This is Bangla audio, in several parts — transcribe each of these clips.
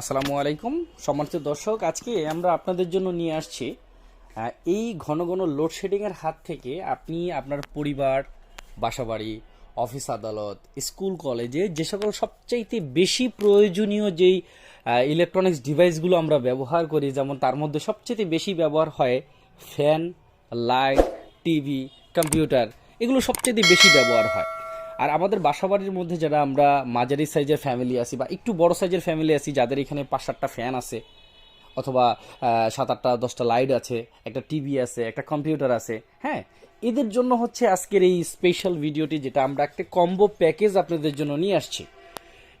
আসসালামু আলাইকুম। সম্মানিত দর্শক, আজকে আমরা আপনাদের জন্য নিয়ে আসছি এই ঘন ঘন লোডশেডিংয়ের হাত থেকে আপনি আপনার পরিবার, বাসাবাড়ি অফিস আদালত স্কুল কলেজে যে সকল সবচাইতে বেশি প্রয়োজনীয় যেই ইলেকট্রনিক্স ডিভাইসগুলো আমরা ব্যবহার করি, যেমন তার মধ্যে সবচেয়ে বেশি ব্যবহার হয় ফ্যান লাইট টিভি কম্পিউটার এগুলো সবচেয়ে বেশি ব্যবহার হয়। আর আমাদের বাসাবাড়ির মধ্যে যারা আমরা মাঝারি সাইজের ফ্যামিলি আছি বা একটু বড় সাইজের ফ্যামিলি আছি, যাদের এখানে পাঁচ সাতটা ফ্যান আছে, অথবা সাত আটটা দশটা লাইট আছে, একটা টিভি আছে, একটা কম্পিউটার আছে হ্যাঁ? এদের জন্য হচ্ছে আজকের এই স্পেশাল ভিডিওটি যেটা আমরা একটা কম্বো প্যাকেজ আপনাদের জন্য নিয়ে আসছি।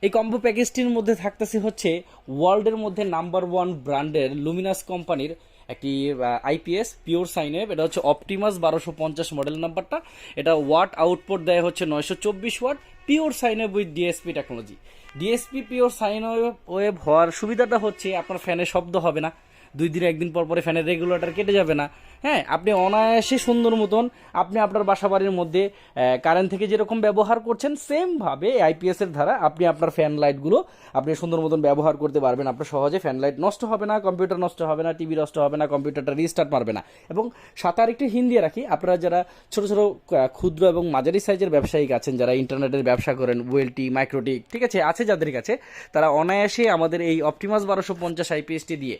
এই কম্বো প্যাকেজটির মধ্যে থাকতেছে হচ্ছে ওয়ার্ল্ডের মধ্যে নাম্বার ওয়ান ব্র্যান্ডের লুমিনাস কোম্পানির একটি আইপিএস পিওর সাইনওয়েভ এটা হচ্ছে অপটিমাস বারোশো পঞ্চাশ মডেল নাম্বারটা এটা ওয়াট আউটপুট দেয় হচ্ছে নয়শো চব্বিশ watt pure sine wave with DSP technology DSP pure sine wave wave হওয়ার সুবিধাটা হচ্ছে আপনার ফ্যানে শব্দ হবে না। দুই দিন একদিন পর পরে ফ্যানের রেগুলেটর কেটে যাবে না। হ্যাঁ আপনি অনায়াসে সুন্দর মতন আপনি আপনার বাসা বাড়ির মধ্যে কারেন্ট থেকে যেরকম ব্যবহার করছেন সেমভাবে আইপিএস এর দ্বারা আপনি আপনার ফ্যান লাইটগুলো আপনি সুন্দর মতন ব্যবহার করতে পারবেন। আপনার সহজে ফ্যান লাইট নষ্ট হবে না কম্পিউটার নষ্ট হবে না টিভি নষ্ট হবে না কম্পিউটারটা রিস্টার্ট মারবে না। এবং সাথে আরেকটি হিন্দি রাখি, আপনারা যারা ছোট ছোট ক্ষুদ্র এবং মাঝারি সাইজের ব্যবসায়িক আছেন, যারা ইন্টারনেটের ব্যবসা করেন ওয়েলটি মাইক্রোটিক ঠিক আছে আছে যাদের কাছে, তারা অনায়াসে আমাদের এই অপটিমাস বারোশো পঞ্চাশ আইপিএসটি দিয়ে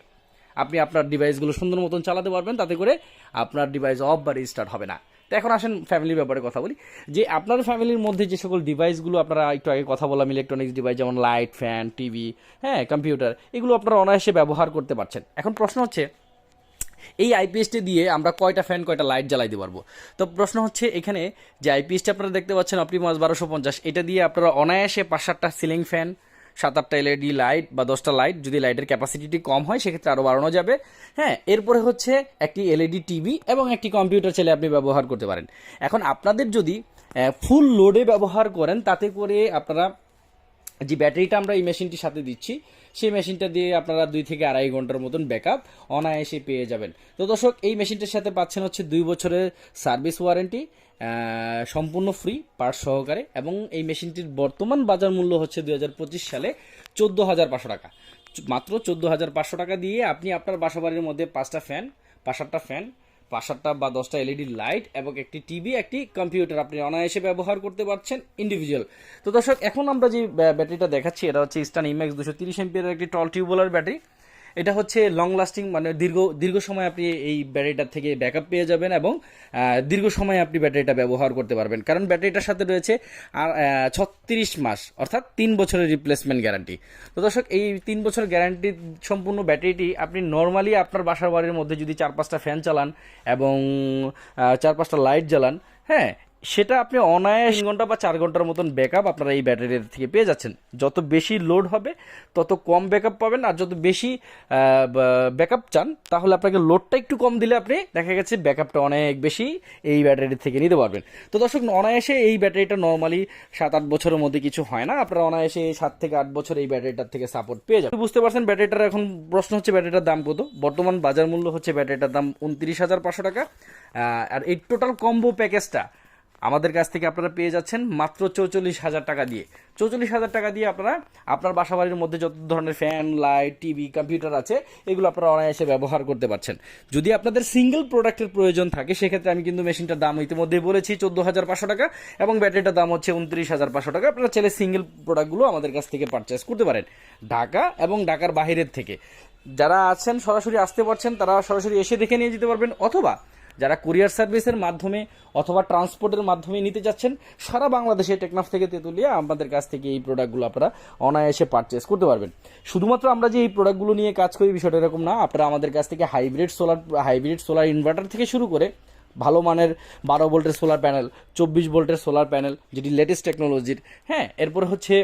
আপনি আপনার ডিভাইসগুলো সুন্দর মতন চালাতে পারবেন, তাতে করে আপনার ডিভাইস অফ বা রিস্টার্ট হবে না। তো এখন আসেন ফ্যামিলির ব্যাপারে কথা বলি। যে আপনার ফ্যামিলির মধ্যে যে সকল ডিভাইসগুলো আপনারা একটু আগে কথা বললাম ইলেকট্রনিক্স ডিভাইস যেমন লাইট ফ্যান টিভি হ্যাঁ কম্পিউটার এগুলো আপনারা অনায়াসে ব্যবহার করতে পারছেন। এখন প্রশ্ন হচ্ছে, এই আইপিএসটি দিয়ে আমরা কয়টা ফ্যান কয়টা লাইট জ্বালাইতে পারব? তো প্রশ্ন হচ্ছে এখানে, যে আইপিএসটি আপনারা দেখতে পাচ্ছেন অপটিমাস বারোশো পঞ্চাশ, এটা দিয়ে আপনারা অনায়াসে পাঁচ সাতটা সিলিং ফ্যান সাত আটটা এলইডি লাইট বা দশটা লাইট যদি লাইটের ক্যাপাসিটিটি কম হয়, সেক্ষেত্রে আরও বাড়ানো যাবে। হ্যাঁ এরপরে হচ্ছে একটি এলইডি টিভি এবং একটি কম্পিউটার ছেলে আপনি ব্যবহার করতে পারেন। এখন আপনাদের যদি ফুল লোডে ব্যবহার করেন, তাতে করে আপনারা যে ব্যাটারিটা আমরা এই মেশিনটির সাথে দিচ্ছি, সেই মেশিনটা দিয়ে আপনারা দুই থেকে আড়াই ঘণ্টার মতন ব্যাকআপ অনায়াসে পেয়ে যাবেন। তো দর্শক, এই মেশিনটার সাথে পাচ্ছেন হচ্ছে দুই বছরের সার্ভিস ওয়ারেন্টি সম্পূর্ণ ফ্রি পার্ট সহকারে এবং এই মেশিনটির বর্তমান বাজার মূল্য হচ্ছে দু হাজার পঁচিশ সালে চোদ্দ হাজার পাঁচশো টাকা। মাত্র চোদ্দ হাজার পাঁচশো টাকা দিয়ে আপনি আপনার বাসাবাড়ির মধ্যে পাঁচটা ফ্যান পাঁচ সাতটা ফ্যান পাঁচ সাতটা বা দশটা এলইডি লাইট এবং একটি টিভি একটি কম্পিউটার আপনি অনায়াসে ব্যবহার করতে পারছেন ইন্ডিভিজুয়াল তো দর্শক, এখন আমরা যে ব্য- ব্যাটারিটা দেখাচ্ছি, এটা হচ্ছে ইস্টার্ন ইম্যাক্স দুশো তিরিশ এমপিয়ার একটি টল টিউবওয়েলার ব্যাটারি এটা হচ্ছে লং লাস্টিং মানে দীর্ঘ দীর্ঘ সময় আপনি এই ব্যাটারিটার থেকে ব্যাকআপ পেয়ে যাবেন এবং দীর্ঘ সময় আপনি ব্যাটারিটা ব্যবহার করতে পারবেন। কারণ ব্যাটারিটার সাথে রয়েছে আর ছত্রিশ মাস, অর্থাৎ তিন বছরের রিপ্লেসমেন্ট গ্যারান্টি তো দর্শক, এই তিন বছর গ্যারান্টি সম্পূর্ণ ব্যাটারিটি আপনি নর্মালি আপনার বাসার বাড়ির মধ্যে যদি চার পাঁচটা ফ্যান চালান এবং চার পাঁচটা লাইট জ্বালান হ্যাঁ সেটা আপনি অনায়াস ঘণ্টা বা চার ঘণ্টার মতন ব্যাকআপ আপনারা এই ব্যাটারির থেকে পেয়ে যাচ্ছেন। যত বেশি লোড হবে, তত কম ব্যাকআপ পাবেন। আর যত বেশি ব্যাকআপ চান, তাহলে আপনাকে লোডটা একটু কম দিলে আপনি দেখা গেছে ব্যাকআপটা অনেক বেশি এই ব্যাটারির থেকে নিতে পারবেন। তো দর্শক, অনায়াসে এই ব্যাটারিটা নর্মালি সাত আট বছরের মধ্যে কিছু হয় না। আপনারা অনায়াসে সাত থেকে আট বছর এই ব্যাটারিটার থেকে সাপোর্ট পেয়ে যাবেন। বুঝতে পারছেন ব্যাটারিটার এখন প্রশ্ন হচ্ছে ব্যাটারিটার দাম কত? বর্তমান বাজার মূল্য হচ্ছে ব্যাটারিটার দাম উনত্রিশ হাজার পাঁচশো টাকা। আর এই টোটাল কম্বো প্যাকেজটা আমাদের কাছ থেকে আপনারা পেয়ে যাচ্ছেন মাত্র চৌচল্লিশ হাজার টাকা দিয়ে। চৌচল্লিশ হাজার টাকা দিয়ে আপনারা আপনার বাসাবাড়ির মধ্যে যত ধরনের ফ্যান, লাইট, টিভি, কম্পিউটার আছে, এগুলো আপনারা অনায়াসে ব্যবহার করতে পারছেন। যদি আপনাদের সিঙ্গেল প্রোডাক্টের প্রয়োজন থাকে, সেক্ষেত্রে আমি কিন্তু মেশিনটার দাম ইতিমধ্যেই বলেছি চোদ্দ হাজার পাঁচশো টাকা, এবং ব্যাটারিটার দাম হচ্ছে উনত্রিশ হাজার পাঁচশো টাকা। আপনারা চাইলে সিঙ্গেল প্রোডাক্টগুলো আমাদের কাছ থেকে পারচেস করতে পারেন। ঢাকা এবং ঢাকার বাইরের থেকে। যারা আছেন, সরাসরি আসতে পারছেন, তারা সরাসরি এসে দেখে নিয়ে যেতে পারবেন, অথবা যারা কুরিয়ার সার্ভিসের মাধ্যমে অথবা ট্রান্সপোর্টের মাধ্যমে নিতে যাচ্ছেন, সারা বাংলাদেশে টেকনাফ থেকে তেঁতুলিয়া আমাদের কাছ থেকে এই প্রোডাক্টগুলো আপনারা অনায়াসে পারচেস করতে পারবেন। শুধুমাত্র আমরা যে এই প্রোডাক্টগুলো নিয়ে কাজ করি বিষয়টা এরকম না, আপনারা আমাদের কাছ থেকে hybrid solar hybrid solar inverter থেকে শুরু করে ভালো মানের বারো ভোল্টের সোলার প্যানেল চব্বিশ ভোল্টের সোলার প্যানেল যেটি লেটেস্ট টেকনোলজির হ্যাঁ এরপর হচ্ছে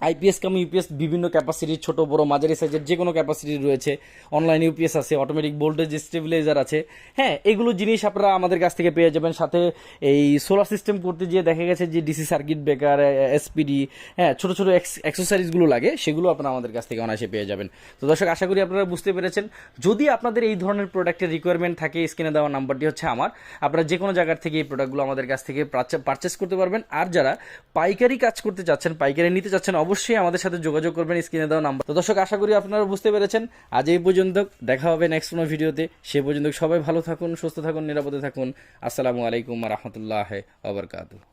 আইপিএস কাম ইউপিএস বিভিন্ন ক্যাপাসিটির ছোট, বড়, মাঝারি সাইজের যে কোনো ক্যাপাসিটি রয়েছে। অনলাইন ইউপিএস আছে অটোমেটিক ভোল্টেজ স্টেবিলাইজার আছে। হ্যাঁ এগুলো জিনিস আপনারা আমাদের কাছ থেকে পেয়ে যাবেন। সাথে এই সোলার সিস্টেম করতে গিয়ে দেখা গেছে যে ডিসি সার্কিট ব্রেকার এসপিডি হ্যাঁ ছোট ছোট এক্সারসাইজগুলো লাগে, সেগুলো আপনারা আমাদের কাছ থেকে অনায়াসে পেয়ে যাবেন। তো দর্শক, আশা করি আপনারা বুঝতে পেরেছেন। যদি আপনাদের এই ধরনের প্রোডাক্টের রিকোয়ারমেন্ট থাকে স্ক্রিনে দেওয়া নাম্বারটি হচ্ছে আমার। আপনারা যে কোনো জায়গার থেকে এই প্রোডাক্টগুলো আমাদের কাছ থেকে পারচেস করতে পারবেন। আর যারা পাইকারি কাজ করতে চাচ্ছেন, পাইকারি নিতে চাচ্ছেন অবশ্যই আমাদের সাথে যোগাযোগ করবেন, স্ক্রিনে দেওয়া নাম্বার। তো দর্শক, আশা করি আপনারা বুঝতে পেরেছেন। আজ এই পর্যন্ত দেখা হবে নেক্সট কোনো ভিডিওতে। সে পর্যন্ত সবাই ভালো থাকুন, সুস্থ থাকুন, নিরাপদে থাকুন। আসসালামু আলাইকুম রহমতুল্লাহ আবরকাত